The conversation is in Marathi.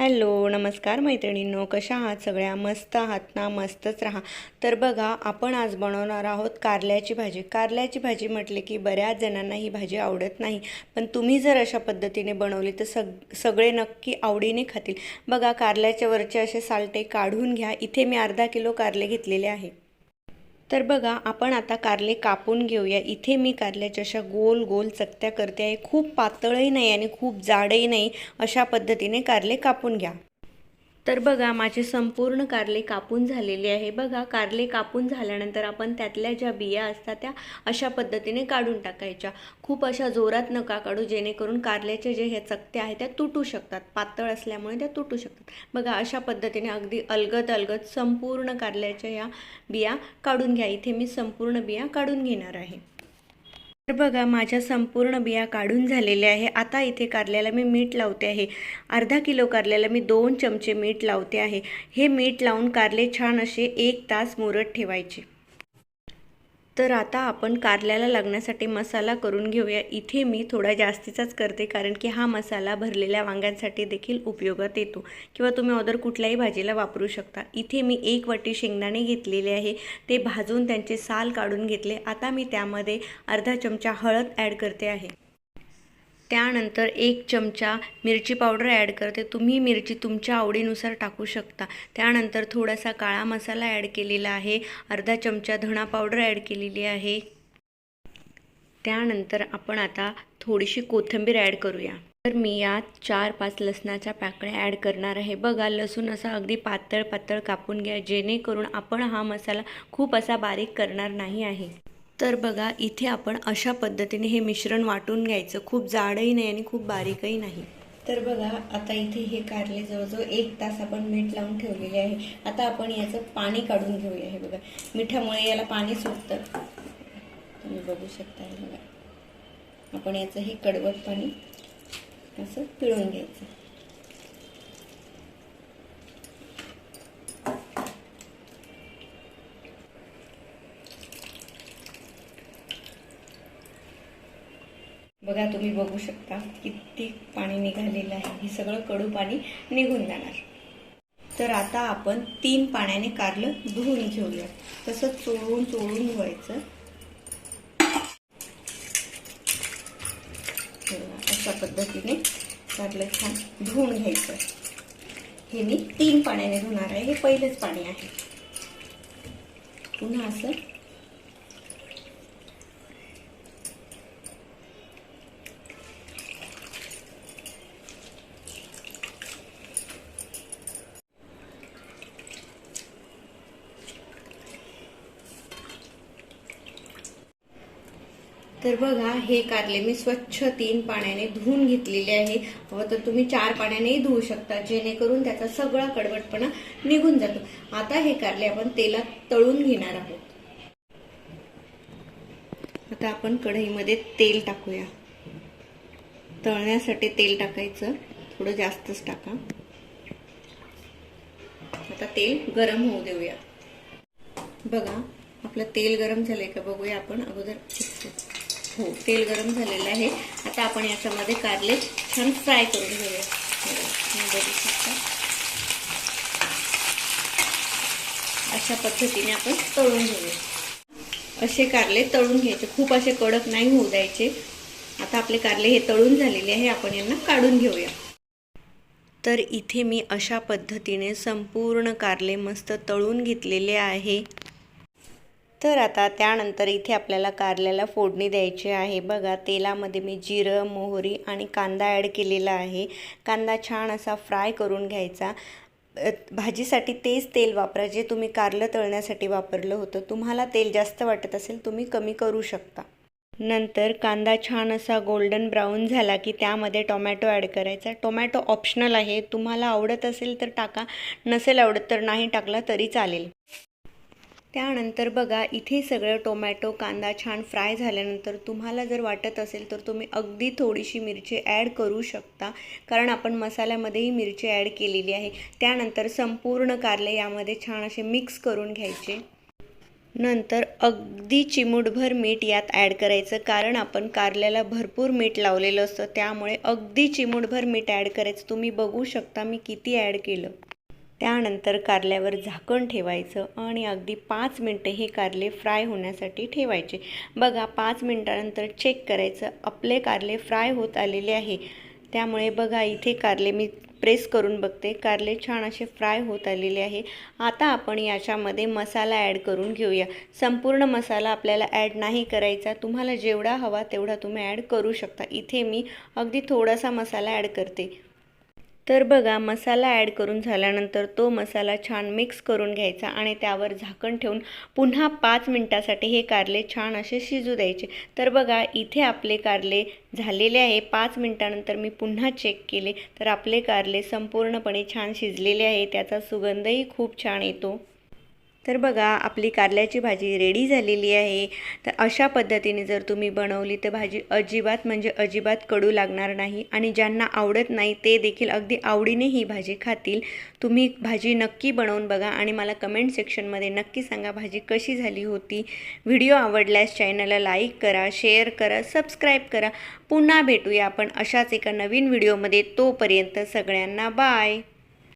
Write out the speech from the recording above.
हॅलो नमस्कार मैत्रिणींनो कशा आहात सगळ्या? मस्त आहात ना? मस्तच राहा. तर बघा आपण आज बनवणार आहोत कारल्याची भाजी. कारल्याची भाजी म्हटले की बऱ्याच जणांना ही भाजी आवडत नाही. पण तुम्ही जर अशा पद्धतीने बनवली तर सग सगळे नक्की आवडीने खातील. बघा कारल्याच्या वरचे असे सालटे काढून घ्या. इथे मी अर्धा किलो कारले घेतलेले आहे. तर बघा आपण आता कारले कापून घेऊया. इथे मी कारल्याच्या अशा गोल गोल चकत्या करते आहे. खूप पातळही नाही आणि खूप जाडही नाही. अशा पद्धतीने कारले कापून घ्या. तर बघा माझे संपूर्ण कारले कापून झालेले आहे. बघा कारले कापून झाल्यानंतर आपण त्यातल्या ज्या बिया असतात त्या अशा पद्धतीने काढून टाकायच्या. खूप अशा जोरात नका काढू जेणेकरून कारल्याचे जे हे चकत्या आहेत त्या तुटू शकतात. पातळ असल्यामुळे त्या तुटू शकतात. बघा अशा पद्धतीने अगदी अलगद अलगद संपूर्ण कारल्याच्या ह्या बिया काढून घ्या. इथे मी संपूर्ण बिया काढून घेणार आहे. तर बघा माझ्या संपूर्ण बिया काढून झालेल्या आहे. आता इथे कारल्याला मी मीठ लावते आहे. अर्धा किलो कारल्याला मी दोन चमचे मीठ लावते आहे. हे मीठ लावून कारले छान असे एक तास मुरत ठेवायचे. तर आता आपण कारल्याला लागण्यासाठी मसाला करून घेऊया. इथे मी थोडा जास्तीचाच करते कारण की हा मसाला भरलेल्या वांग्यांसाठी देखील उपयोगात येतो. किंवा तुम्ही अदर कुठल्याही भाजीला वापरू शकता. इथे मी एक वाटी शेंगदाणे घेतलेले आहे. ते भाजून त्यांचे साल काढून घेतले. आता मी त्यामध्ये अर्धा चमचा हळद ॲड करते आहे. त्यानंतर एक चमचा मिरची पावडर ॲड करते. तुम्ही मिरची तुमच्या आवडीनुसार टाकू शकता. त्यानंतर थोडासा काळा मसाला ॲड केलेला आहे. अर्धा चमचा धणा पावडर ॲड केलेली आहे. त्यानंतर आपण आता थोडीशी कोथिंबीर ॲड करूया. तर मी यात चार पाच लसणाच्या पाकळ्या ॲड करणार आहे. बघा लसूण असा अगदी पातळ पातळ कापून घ्या. जेणेकरून आपण हा मसाला खूप असा बारीक करणार नाही आहे. तर बघा इथे आपण अशा पद्धतीने हे मिश्रण वाटून घ्यायचं. खूप जाडही नाही आणि खूप बारीकही नाही. तर बघा आता इथे हे कारले जवळजवळ एक तास आपण मीठ लावून ठेवलेले आहे. आता आपण याचं पाणी काढून घेऊया हे बघा. मिठामुळे याला पाणी सुटतं. तुम्ही बघू शकता हे बघा. आपण याचं हे कडवत पाणी असं पिळून घ्यायचं. बघा तुम्ही बघू शकता किती पाणी निघालेलं आहे. हे सगळं कडू पाणी निघून जाणार. तर आता आपण तीन पाण्याने कारलं धुवून घेऊया तसंच चोळून चोळून धुवायचं. अशा पद्धतीने कारलं छान धुवून घ्यायचं. हे मी तीन पाण्याने धुणार आहे. हे पहिलंच पाणी आहे. पुन्हा असं तर बघा हे कारले मी स्वच्छ तीन पाण्याने धुवून घेतलेले आहे. हवं तर तुम्ही चार पाण्यानेही धुवू शकता जेणेकरून त्याचा सगळा कडवटपणा निघून जातो. आता हे कारले आपण तेलात तळून घेणार आहोत. आता आपण कढईमध्ये तेल टाकूया. तळण्यासाठी तेल टाकायचं. थोडं जास्तच टाका. आता तेल गरम होऊ देऊया. बघा आपलं तेल गरम झालंय का? बघूया आपण. अगोदर हो तेल गरम झालेलं आहे. आता आपण याच्यामध्ये कारले छान फ्राय करून घेऊया. बघू शकता. अशा पद्धतीने आपण तळून घेऊया. असे कारले तळून घ्यायचे. खूप असे कडक नाही होऊ द्यायचे. आता आपले कारले हे तळून झालेले आहे. आपण यांना काढून घेऊया. तर इथे मी अशा पद्धतीने संपूर्ण कारले मस्त तळून घेतलेले आहे. तर आता त्यानंतर इथे आपल्याला कारल्याला फोडणी द्यायची आहे. बघा तेलामध्ये मी जिरं मोहरी आणि कांदा ॲड केलेला आहे. कांदा छान असा फ्राय करून घ्यायचा. भाजीसाठी तेच तेल वापरा जे तुम्ही कारलं तळण्यासाठी वापरलं होतं. तुम्हाला तेल जास्त वाटत असेल तुम्ही कमी करू शकता. नंतर कांदा छान असा गोल्डन ब्राऊन झाला की त्यामध्ये टोमॅटो ॲड करायचा. टोमॅटो ऑप्शनल आहे. तुम्हाला आवडत असेल तर टाका. नसेल आवडत तर नाही टाकला तरी चालेल. त्यानंतर बघा इथे सगळं टोमॅटो कांदा छान फ्राय झाल्यानंतर तुम्हाला जर वाटत असेल तर तुम्ही अगदी थोडीशी मिरची ॲड करू शकता. कारण आपण मसाल्यामध्येही मिरची ॲड केलेली आहे. त्यानंतर संपूर्ण कारले यामध्ये छान असे मिक्स करून घ्यायचे. नंतर अगदी चिमूटभर मीठ यात ॲड करायचं. कारण आपण कारल्याला भरपूर मीठ लावलेलं असतं. त्यामुळे अगदी चिमूटभर मीठ ॲड करायचं. तुम्ही बघू शकता मी किती ॲड केलं. त्यानंतर कारल्यावर झाकण ठेवायचं आणि अगदी पाच मिनटं हे कारले फ्राय होण्यासाठी ठेवायचे. बघा पाच मिनटानंतर चेक करायचं. आपले कारले फ्राय होत आलेले आहे. त्यामुळे बघा इथे कारले मी प्रेस करून बघते. कारले छान असे फ्राय होत आलेले आहे. आता आपण याच्यामध्ये मसाला ॲड करून घेऊया. संपूर्ण मसाला आपल्याला ॲड नाही करायचा. तुम्हाला जेवढा हवा तेवढा तुम्ही ॲड करू शकता. इथे मी अगदी थोडासा मसाला ॲड करते. तर बघा मसाला ॲड करून झाल्यानंतर तो मसाला छान मिक्स करून घ्यायचा आणि त्यावर झाकण ठेवून पुन्हा पाच मिनटासाठी हे कारले छान असे शिजू द्यायचे. तर बघा इथे आपले कारले झालेले आहे. पाच मिनटानंतर मी पुन्हा चेक केले. तर आपले कारले संपूर्णपणे छान शिजलेले आहे. त्याचा सुगंधही खूप छान येतो. तर बघा आपली कारल्याची भाजी रेडी झालेली आहे. तर अशा पद्धतीने जर तुम्ही बनवली तर भाजी अजिबात म्हणजे अजिबात कडू लागणार नाही आणि ज्यांना आवडत नाही ते देखील अगदी आवडीने ही भाजी खातील. तुम्ही भाजी नक्की बनवून बघा आणि मला कमेंट सेक्शनमध्ये नक्की सांगा भाजी कशी झाली होती. व्हिडिओ आवडल्यास चॅनलला लाईक करा शेअर करा सबस्क्राईब करा. पुन्हा भेटूया आपण अशाच एका नवीन व्हिडिओमध्ये तोपर्यंत सगळ्यांना बाय